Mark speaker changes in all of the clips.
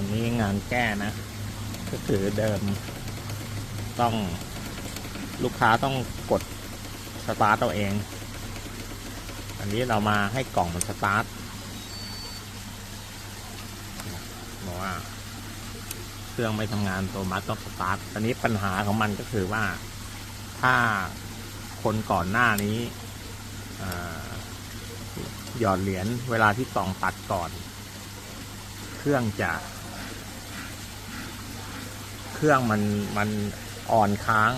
Speaker 1: อันนี้งานแก้นะ ก็คือเดิม ต้องลูกค้าต้องกดสตาร์ตตัวเอง อันนี้เรามาให้กล่องมันสตาร์ทบอกว่าเครื่องไม่ทำงานตัวมัดต้องสตาร์ทอันนี้ปัญหาของมันก็คือว่าถ้าคนก่อนหน้านี้หยอดเหรียญเวลาที่กล่องตัดก่อน เครื่องจะ เครื่องมันมันอ่อนค้าง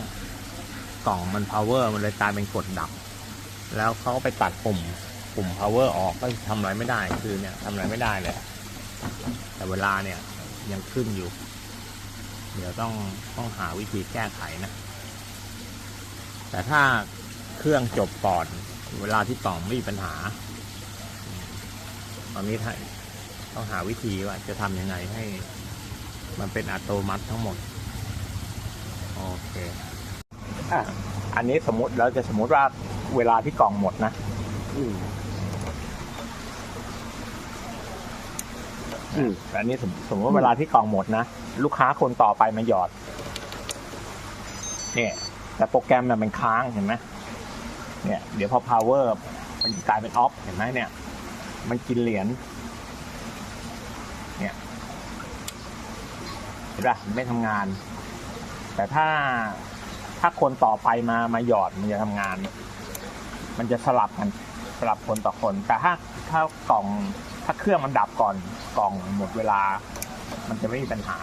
Speaker 1: กล่องมัน power มันเลยกลายเป็นกดดับ แล้วเขาไปตัดปุ่มปุ่ม power ออกก็ทำอะไรไม่ได้คือเนี่ยทำอะไรไม่ได้เลย แต่เวลาเนี่ยยังขึ้นอยู่ เดี๋ยวต้องต้องหาวิธีแก้ไขนะ แต่ถ้าเครื่องจบก่อน เวลาที่กล่องไม่มีปัญหา ตอนนี้ต้องหาวิธีว่าจะทำยังไงให้มันเป็นอัตโนมัติทั้งหมด โอเคอะอันนี้สมมติเราจะสมมติว่าเวลาที่กล่องหมดนะ
Speaker 2: อืม
Speaker 1: อืมอันนี้สมสมมติว่าเวลาที่กล่องหมดนะลูกค้าคนต่อไปมาหยอด เนี่ย แต่โปรแกรมเนี่ยมันค้างเห็นไหมเนี่ย เดี๋ยวพอ power มันกลายเป็นออฟเห็นไหมเนี่ย มันกินเหรียญเนี่ยเห็นปะมันไม่ทำงาน แต่ถ้าถ้าคนต่อไปมามาหยอดมันจะทำงาน มันจะสลับกันสลับคนต่อคน แต่ถ้าถ้ากล่องถ้าเครื่องมันดับก่อนกล่องหมดเวลา มันจะไม่มีปัญหา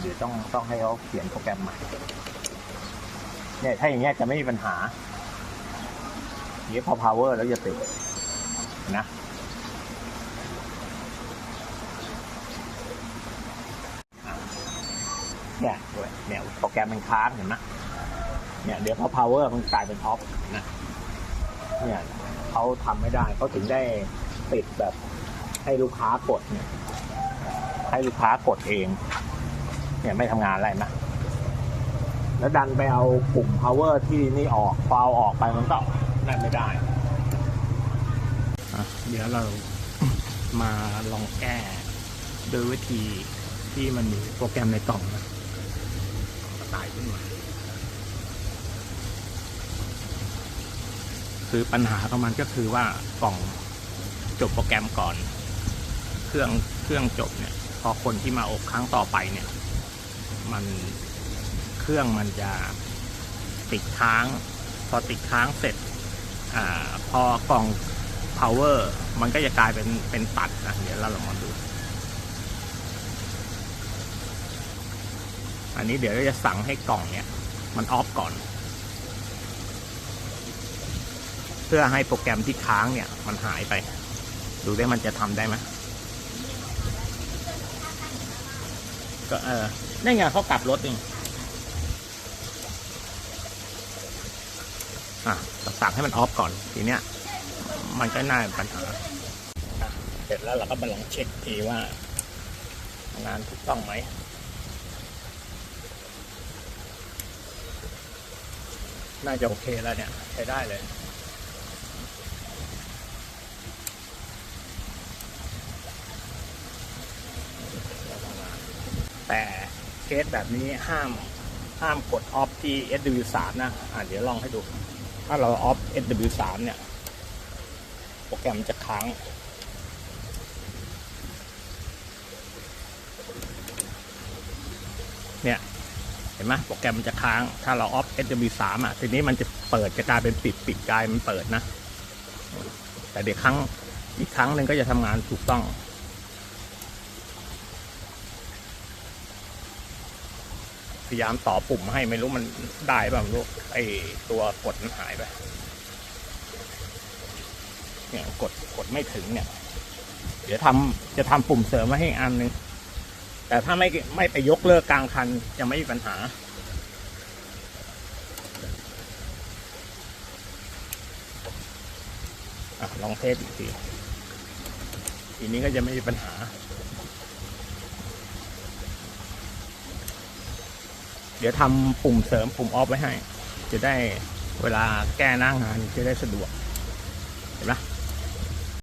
Speaker 1: เดี๋ยวต้องต้องให้เขาเขียนโปรแกรมใหม่เนี่ยถ้าอย่างเงี้ยจะไม่มีปัญหาอย่างนี้พอ power แล้วจะติดนะ เนี่ยเนี่ยโปรแกรมมันค้างเห็นไหมเนี่ยเดี๋ยวพอ power มันกลายเป็น off นะเนี่ยเขาทำไม่ได้เขาถึงได้ติดแบบให้ลูกค้ากดเนี่ย ให้ลูกค้ากดเอง เนี่ยไม่ทำงานอะไรนะแล้วดันไปเอาปุ่ม power ที่นี่ออกพอเออกไปมันก็นั่นไม่ได้เดี๋ยวเรามาลองแก้โดยวิธีที่มันมีโปรแกรมในกล่องนะ ตายขึ้นมาคือปัญหาของมันก็คือว่ากล่องจบโปรแกรมก่อน เครื่องเครื่องจบเนี่ย พอคนที่มาอบครั้งต่อไปเนี่ย มันเครื่องมันจะติดค้าง พอติดค้างเสร็จอ่าพอกล่อง power มันก็จะกลายเป็นเป็นตัดนะเดี๋ยวเราลองมาดู อันนี้เดี๋ยวเราจะสั่งให้กล่องเนี่ยมันออฟก่อน เพื่อให้โปรแกรมที่ค้างเนี่ยมันหายไป ดูได้มันจะทำได้ไหมก็เออได้ไงเขากลับรถเองอะสั่งให้มันออฟก่อนทีเนี้ยมันก็น่าปัญหาอะเสร็จแล้วเราก็มาลองเช็คทีว่างานถูกต้องไหม น่าจะโอเคแล้วเนี่ยใช้ได้เลยแต่เคสแบบนี้ห้ามห้ามกดออฟที่ SW3 นะอะเดี๋ยวลองให้ดู ถ้าเราออฟ SW3 เนี่ย โปรแกรมจะค้าง เนี่ย เห็นไหมโปรแกรมมันจะค้าง ถ้าเราออฟ SW3 อะ ทีนี้มันจะเปิดจะกลายเป็นปิดปิดกลายมันเปิดนะ แต่เดี๋ยวครั้งอีกครั้งหนึ่งก็จะทำงานถูกต้องพยายามต่อปุ่มให้ไม่รู้มันได้ป่ะไม่รู้ไอตัวกดมันหายไปเนี่ยกดกดไม่ถึงเนี่ย เดี๋ยวทำจะทำปุ่มเสริมมาให้อันหนึง แต่ถ้าไม่ไม่ไปยกเลิกกลางคันจะไม่มีปัญหาอะลองเทสอีกทีทีนี้ก็จะไม่มีปัญหาเดี๋ยวทำปุ่มเสริมปุ่มออฟไว้ให้ จะได้เวลาแก้หน้างานจะได้สะดวก เห็นไหม